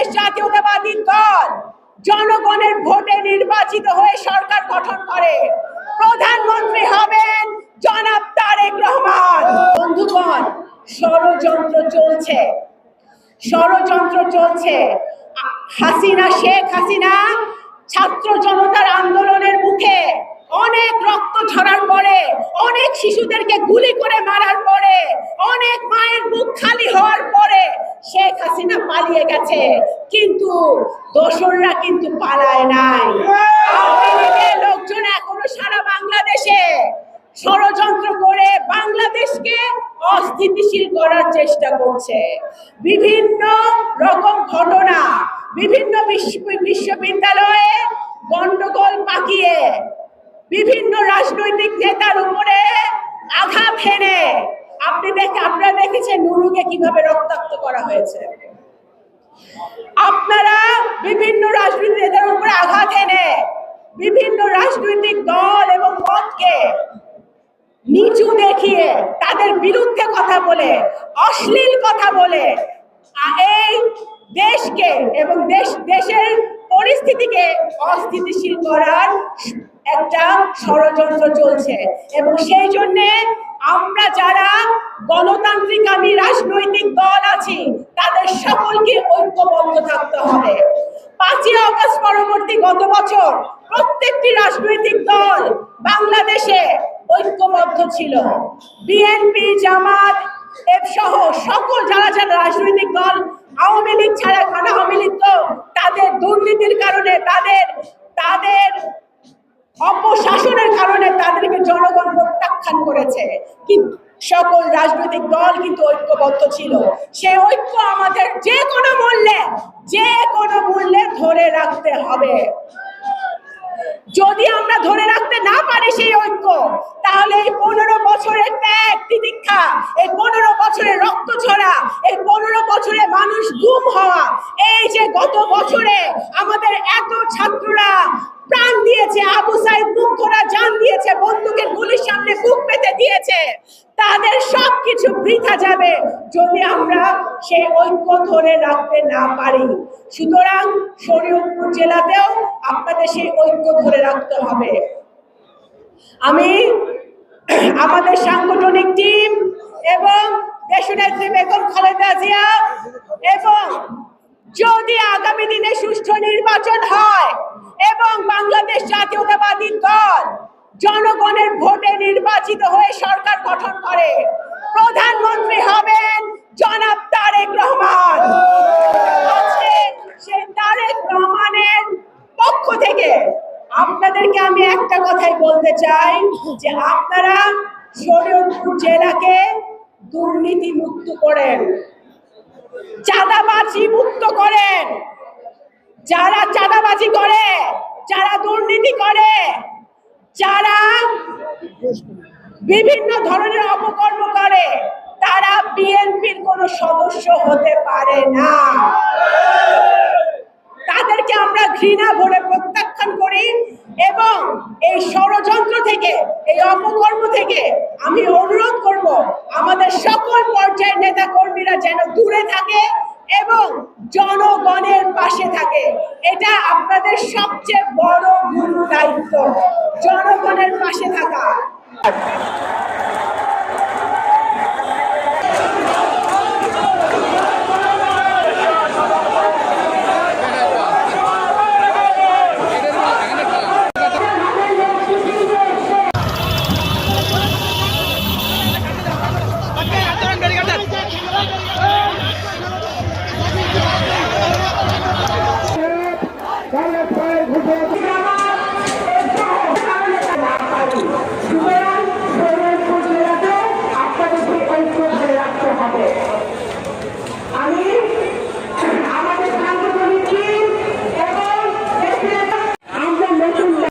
বাংলাদেশ জাতীয়তাবাদী দল জনগণের ভোটে নির্বাচিত হয়ে সরকার গঠন করে। প্রধানমন্ত্রী হবেন জনাব তারেক রহমান। বন্ধুগণ, ষড়যন্ত্র চলছে। ষড়যন্ত্র চলছে। হাসিনা, শেখ হাসিনা ছাত্র জনতার আন্দোলনের মুখে অনেক রক্ত ঝরার পরে, অনেক শিশুদেরকে গুলি করে মারার পরে অনেক মায়ের বুক খালি হওয়ার পরে শেখ পালিয়ে গেছে। কিন্তু দোসররা কিন্তু পালায় নাই। লোকজন এখনও সারা বাংলাদেশে ষড়যন্ত্র করে বাংলাদেশকে অস্থিতিশীল করার চেষ্টা করছে। বিভিন্ন রকম ঘটনা, বিভিন্ন বিশ্ববিদ্যালয়ে গন্ডগোল পাকিয়ে বিভিন্ন রাজনৈতিক নেতার উপরে আঘাত হেনে। আপনি দেখে, আপনারা দেখেছেন নুরুকে কীভাবে রক্তাক্ত করা হয়েছে। আপনারা বিভিন্ন রাজনৈতিক নেতার উপরে আঘাত এনে বিভিন্ন রাজনৈতিক দল এবং মতকে নিচু দেখিয়ে তাদের বিরুদ্ধে কথা বলে, অশ্লীল কথা বলে এই দেশকে এবং দেশ, দেশের পরিস্থিতিকে অস্থিতিশীল করার একটা ষড়যন্ত্র চলছে। এবং সেই জন্যে আমরা যারা গণতান্ত্রিক আমি রাজনৈতিক দল আছি, তাদের সকলকে ঐক্যবদ্ধ থাকতে হবে। পাঁচই অগস্ট পরবর্তী গত বছর প্রত্যেকটি রাজনৈতিক দল বাংলাদেশে ঐক্যবদ্ধ ছিল। বিএনপি, জামাত সহ সকল যারা যারা প্রত্যাখ্যান করেছে। কিন্তু সকল রাজনৈতিক দল কিন্তু ঐক্যবদ্ধ ছিল। সেই ঐক্য আমাদের যে কোনো মূল্যে, যে কোনো মূল্যে ধরে রাখতে হবে। যদি আমরা ধরে রাখতে না পারি সেই ঐক্য, তাহলে এই পনেরো বছরের ত্যাগ, তিতিক্ষা, এই পনেরো বছরের রক্ত ছড়া, এই পনেরো বছরে মানুষ গুম হওয়া, এই যে গত বছরে আমাদের এত ছাত্ররা প্রাণ দিয়েছে আবু সাইদ দিয়েছে, বন্দুকের গুলির সামনে বুক পেতে দিয়েছে। তাদের সব কিছু বৃথা যাবে যদি আমরা সেই ঐক্য ধরে রাখতে না পারি। সুতরাং শরীয়তপুর জেলাতেও আপনাদের সেই ঐক্য ধরে রাখতে হবে। আমি আমাদের সাংগঠনিক টিম এবং দেশনেত্রী বেগম খালেদা জিয়া এবং যদি আগামী দিনে সুষ্ঠু নির্বাচন হয় এবং বাংলাদেশ জাতীয়তাবাদী দল নির্বাচিত হয়ে সরকার গঠন করে। প্রধানমন্ত্রী হবেন জনাব তারেক রহমান। সেই তারেক রহমানের পক্ষ থেকে আপনাদেরকে আমি একটা কথাই বলতে চাই যে আপনারা শরীয়তপুর জেলাকে দুর্নীতি মুক্ত করেন, চাঁদাবাজি মুক্ত করেন। যারা চাঁদাবাজি করে, যারা দুর্নীতি করে যারা বিভিন্ন ধরনের অপকর্ম করে, তারা বিএনপির কোনো সদস্য হতে পারে না। তাদেরকে আমরা ঘৃণা ভরে প্রত্যাখ্যান করি এবং এই ষড়যন্ত্র থেকে, এই অপকর্ম থেকে আমি অনুরোধ করব, আমাদের সকল পর্যায়ের নেতা কর্মীরা যেন দূরে থাকে এবং জনগণের পাশে থাকে। এটা আপনাদের সবচেয়ে বড় গুরু দায়িত্ব জনগণের পাশে